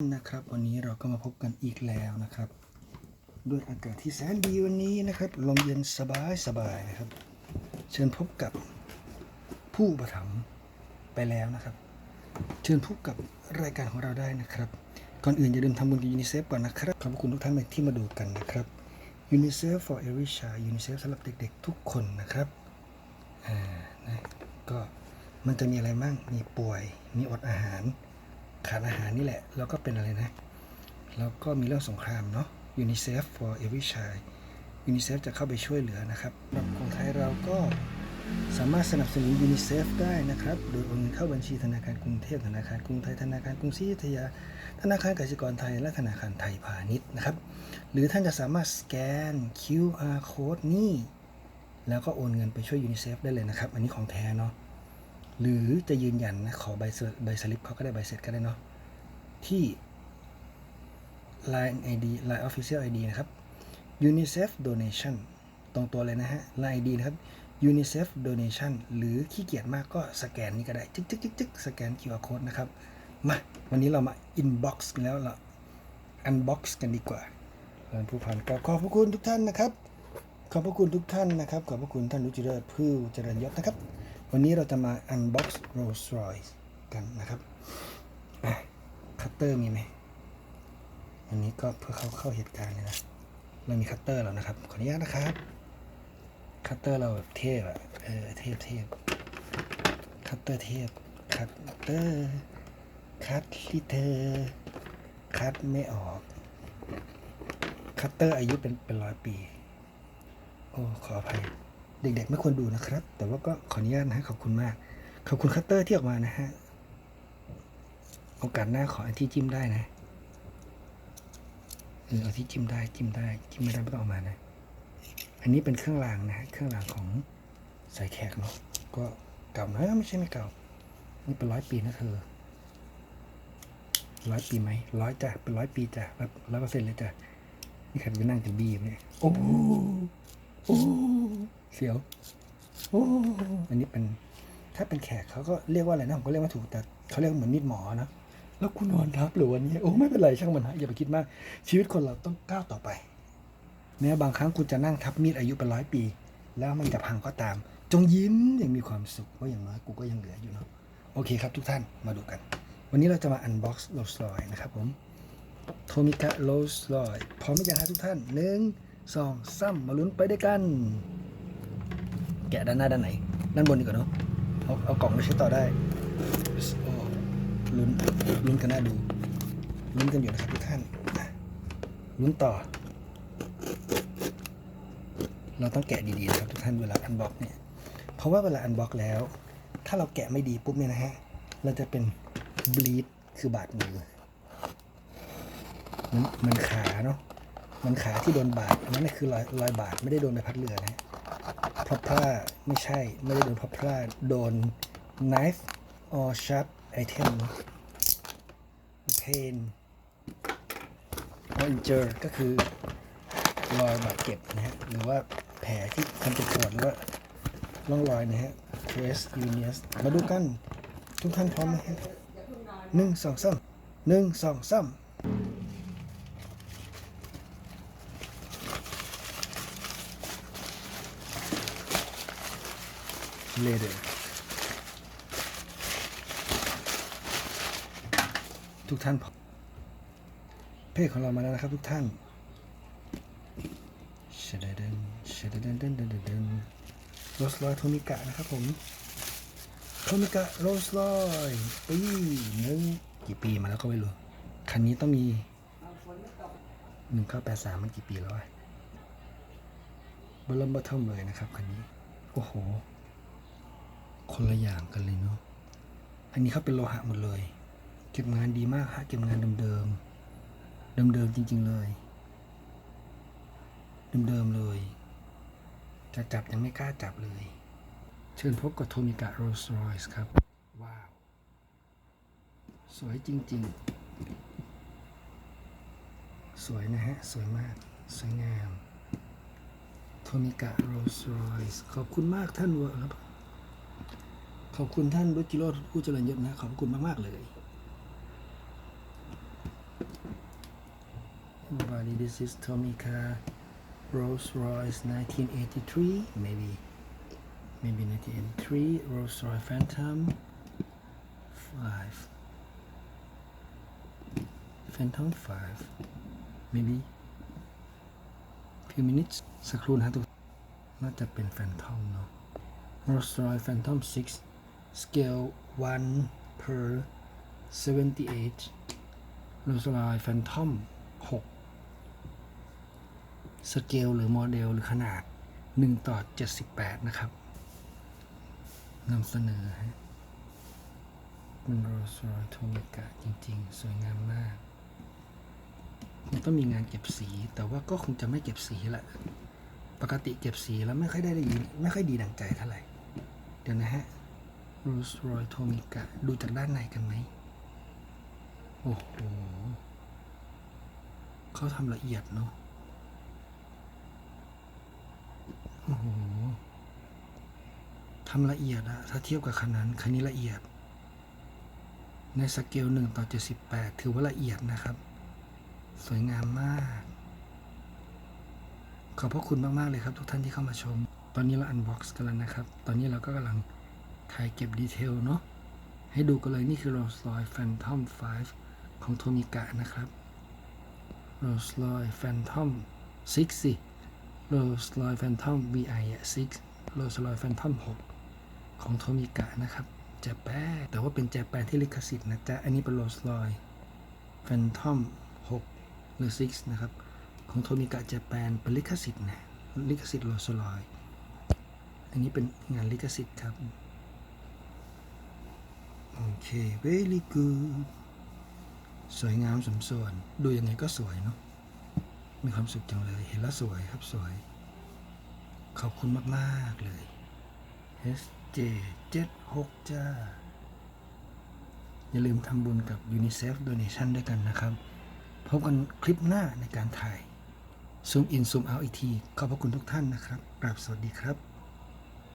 นะครับวันนี้เราก็มาพบกันอีกแล้วนะครับ ด้วยอากาศที่แสนดีวันนี้นะครับลมเย็นสบายสบายนะครับ เชิญพบกับผู้ประถมไปแล้วนะครับ เชิญพบกับรายการของเราได้นะครับ ก่อนอื่นอย่าลืมทำบุญกับยูนิเซฟก่อนนะครับขอบคุณทุกท่านที่มาดูกันนะครับ UNICEF for every child UNICEF สำหรับเด็กๆ ทุกคนนะครับอ่านะก็มันจะมีอะไรบ้างมีป่วยมีอดอาหาร ขาดอาหารนี่แหละ แล้วก็เป็นอะไรนะ แล้วก็มีเรื่องสงครามเนาะ UNICEF for every child UNICEF จะเข้าไปช่วยเหลือนะครับสำหรับคนไทยเราก็สามารถสนับสนุน UNICEF ได้นะครับ โดยโอนเงินเข้าบัญชีธนาคารกรุงเทพธนาคารกรุงไทยธนาคารกรุงศรีอยุธยา ธนาคารกสิกรไทยและธนาคารไทยพาณิชย์นะครับ หรือท่านจะสามารถสแกน QR code นี่ แล้วก็โอนเงินไปช่วย UNICEF ได้เลยนะครับ อันนี้ของแท้เนาะ หรือจะยืนยันนะขอใบเสใบสลิปเขาก็ได้ใบเสร็จก็ได้เนาะที่ Line ID Line Official ID นะครับ UNICEF Donation ตรงตัวเลยนะฮะ Line ID นะครับ UNICEF Donation หรือขี้เกียจมากก็สแกนนี่ก็ได้ จึ๊กจึ๊กจึ๊กจึ๊กสแกน QR code นะครับ มา วันนี้เรามา inbox กันแล้วเรา unbox กันดีกว่าท่านผู้พันก็ขอบพระคุณทุกท่านนะครับ ขอบพระคุณทุกท่านนะครับ ขอบพระคุณท่านรุจิเลิศผู้เจริญยศนะครับ วันนี้เราจะมา unbox Rolls Royce กันนะครับคัตเตอร์มีไหมอันนี้ก็เพื่อเข้าเข้าเหตุการณ์เลยนะเรามีคัตเตอร์แล้วนะครับ ขออนุญาตนะครับ คัตเตอร์เราแบบเทพอะเออเทพเทพคัตเตอร์เทพคัตเตอร์คัตที่เธอคัตไม่ออก คัตเตอร์อายุเป็นเป็นร้อยปี โอ้ ขออภัย เด็กๆ ไม่ควรดูนะครับ แต่ว่าก็ขออนุญาตนะฮะขอบคุณมาก ขอบคุณคัตเตอร์ที่ออกมานะฮะ โอกาสหน้าขออันที่จิ้มได้นะเออเอาที่จิ้มได้จิ้มได้ จิ้มไม่ได้ไม่ต้องเอามานะ อันนี้เป็นเครื่องรางนะฮะเครื่องรางของสายแขกเนาะก็เก่านะไม่ใช่ไม่เก่า นี่เป็นร้อยปีนะเธอร้อยปีไหมร้อยจ้ะเป็นร้อยปีจ้ะร้อยเปอร์เซ็นต์เลยจ้ะนี่ใครไปนั่งกันบีอยู่เนี่ยโอ้โหโอ้โห เสียวโอ้อันนี้เป็นถ้าเป็นแขกเขาก็เรียกว่าอะไรนะผมก็เรียกว่าถูกแต่เขาเรียกเหมือนมีดหมอนะแล้วคุณนอนทับหรือวันนี้โอ้ไม่เป็นไรช่างมันฮะอย่าไปคิดมาก ชีวิตคนเราต้องก้าวต่อไปแม้บางครั้งคุณจะนั่งทับมีดอายุเป็นร้อยปี แล้วมันจะพังก็ตาม จงยิ้มอย่างมีความสุขว่าอย่างน้อยกูก็ยังเหลืออยู่เนาะโอเคครับทุกท่านมาดูกัน วันนี้เราจะมาอันบ็อกซ์โรสลอยนะครับผมโทมิกะโรสลอยพร้อมไหมยังฮะทุกท่านหนึ่งสองสามมาลุ้นไปด้วยกัน แกะด้านหน้าด้านไหน ด้านบนดีกว่าเนาะเอาเอากล่องไปใช้ต่อได้ลุ้นลุ้นกันน่าดูลุ้นกันอยู่นะครับทุกท่านลุ้นต่อ เราต้องแกะดีๆนะครับทุกท่านเวลาอันบ็อกเนี่ยเพราะว่าเวลาอันบ็อกแล้ว ถ้าเราแกะไม่ดีปุ๊บเนี่ยนะฮะเราจะเป็นบลีดคือบาดมือมันมันขาเนาะมันขาที่โดนบาดอันนั้นคือรอยรอยบาดไม่ได้โดนใบพัดเรือนะ พราะพลาไม่ใช่ไม่ได้โดนพราะพลาโดน knife or sharp item pain or injure ก็คือรอยบาดเจ็บนะฮะ หรือว่าแผลที่ทำเจ็บปวดหรือว่าร่องรอยนะฮะ trace illness มาดูกัน ทุกท่านพร้อมไหมฮะหนึ่งสองสามหนึ่งสองสาม later ทุกท่านเพจของเรามาแล้วนะครับทุกท่านชดเดนชดเดนเดนเดนเดนโรสลอยโทมิกะนะครับผมโทมิกะโรสลอยปีหนึ่งกี่ปีมาแล้วก็ไม่รู้ คันนี้ต้องมีหนึ่งเก้าแปดสามมันกี่ปีแล้ววะบลัมบัตเทิมเลยนะครับคันนี้ โอ้โห คนละอย่างกันเลยเนาะ อันนี้เขาเป็นโลหะหมดเลย เก็บงานดีมากฮะ เก็บงานเดิมๆ เดิมๆจริง ๆเลย เดิมๆเลย จะจับยังไม่กล้าจับเลย เชิญพบกับโทมิกะโรสรอยส์ครับ ว้าว สวยจริง ๆ สวยนะฮะ สวยมาก สวยงามโทมิกะโรสรอยส์ขอบคุณมากท่านเวอร์ครับ ขอบคุณท่านรุจิโรธผู้เจริญยศนะ ขอบคุณมาก ๆ เลย everybody this is Tomica Rolls Royce 1983 maybe maybe 1983 Rolls Royce Phantom 5 Phantom 5 maybe few minutes สักครู่นะฮะทุกน่าจะเป็น Phantom เนาะ Rolls Royce Phantom 6 scale 1 per 78 Rolls Royce Phantom 6สเกลหรือโมเดลหรือขนาด 1 ต่อ 78 นะครับนำเสนอฮะเป็น Rolls Royce Tomica จริงๆ สวยงามมากคงต้องมีงานเก็บสี แต่ว่าก็คงจะไม่เก็บสีแหละ ปกติเก็บสีแล้วไม่ค่อยได้ดีไม่ค่อยดีดังใจเท่าไหร่ เดี๋ยวนะฮะ Rolls Royce Tomica ดูจากด้านในกันไหม โอ้โห เขาทำละเอียดเนาะ โอ้โหทำละเอียดอะถ้าเทียบกับคันนั้น คันนี้ละเอียด ในสเกลหนึ่งต่อเจ็ดสิบแปดถือว่าละเอียดนะครับ สวยงามมาก ขอบพระคุณมาก ๆ เลยครับ ทุกท่านที่เข้ามาชม ตอนนี้เราอันบ็อกซ์กันแล้วนะครับ ตอนนี้เราก็กำลัง ถ่ายเก็บดีเทลเนาะให้ดูกันเลยนี่คือ Rolls Royce Phantom 5 ของโทมิกะนะครับ Rolls Royce Phantom 6 สิ Rolls Royce Phantom VI อะ6 Rolls Royce Phantom 6 ของโทมิกะนะครับแจแปนแต่ว่าเป็นแจแปนที่ลิขสิทธิ์นะจ๊ะ อันนี้เป็น Rolls Royce Phantom 6 หรือ 6 นะครับ ของโทมิกะแจแปนเป็นลิขสิทธิ์นะ ลิขสิทธิ์ Rolls Royce อันนี้เป็นงานลิขสิทธิ์ครับ เค very good สวยงามสมส่วน ดูยังไงก็สวยเนาะ มีความสุขจังเลย เห็นแล้วสวยครับสวย ขอบคุณมาก ๆ เลย SJ 76จ้า อย่าลืมทำบุญกับ UNICEF Donation ด้วยกันนะครับ พบกันคลิปหน้าในการถ่าย ซูมอินซูมเอาอีกที ขอบพระคุณทุกท่านนะครับ กราบสวัสดีครับ